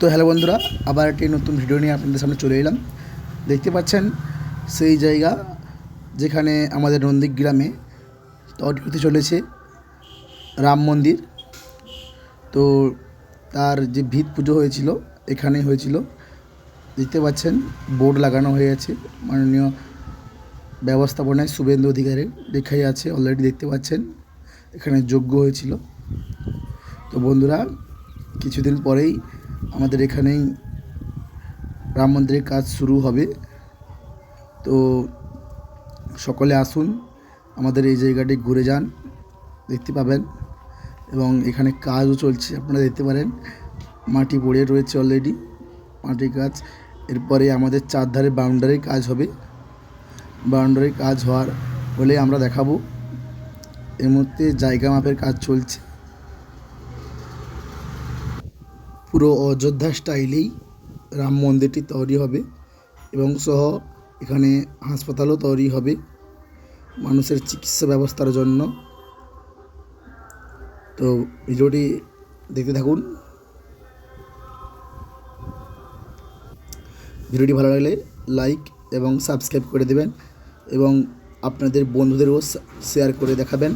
তো হ্যালো বন্ধুরা, আবার একটি নতুন ভিডিও নিয়ে আপনাদের সামনে চলে এলাম। দেখতে পাচ্ছেন সেই জায়গা যেখানে আমাদের নন্দীগ্রামে তৈরি হতে চলেছে রাম মন্দির। তো তার যে ভিত পুজো হয়েছিল, এখানেই হয়েছিল। দেখতে পাচ্ছেন, বোর্ড লাগানো হয়ে আছে। মাননীয় ব্যবস্থাপনায় শুভেন্দু অধিকারীর লেখাই আছে অলরেডি দেখতে পাচ্ছেন, এখানে যোগ্য হয়েছিল। তো বন্ধুরা, কিছুদিন পরেই আমাদের এখানেই রাম মন্দিরের কাজ শুরু হবে। তো সকলে আসুন, আমাদের এই জায়গাটি ঘুরে যান, দেখতে পাবেন। এবং এখানে কাজও চলছে, আপনারা দেখতে পারেন। মাটি পড়ে রয়েছে অলরেডি মাটির কাজ। এরপরে আমাদের চারধারে বাউন্ডারির কাজ হবে। বাউন্ডারির কাজ হওয়ার হলে আমরা দেখাবো। এর মধ্যে জায়গা মাপের কাজ চলছে। পুরো অযোধ্যা স্টাইলেই রাম মন্দিরটি তৈরি হবে এবং সহ এখানে হাসপাতালও তৈরি হবে মানুষের চিকিৎসা ব্যবস্থার জন্য। তো ভিডিওটি দেখতে থাকুন। ভিডিওটি ভালো লাগলে লাইক এবং সাবস্ক্রাইব করে দেবেন এবং আপনাদের বন্ধুদেরও শেয়ার করে দেখাবেন।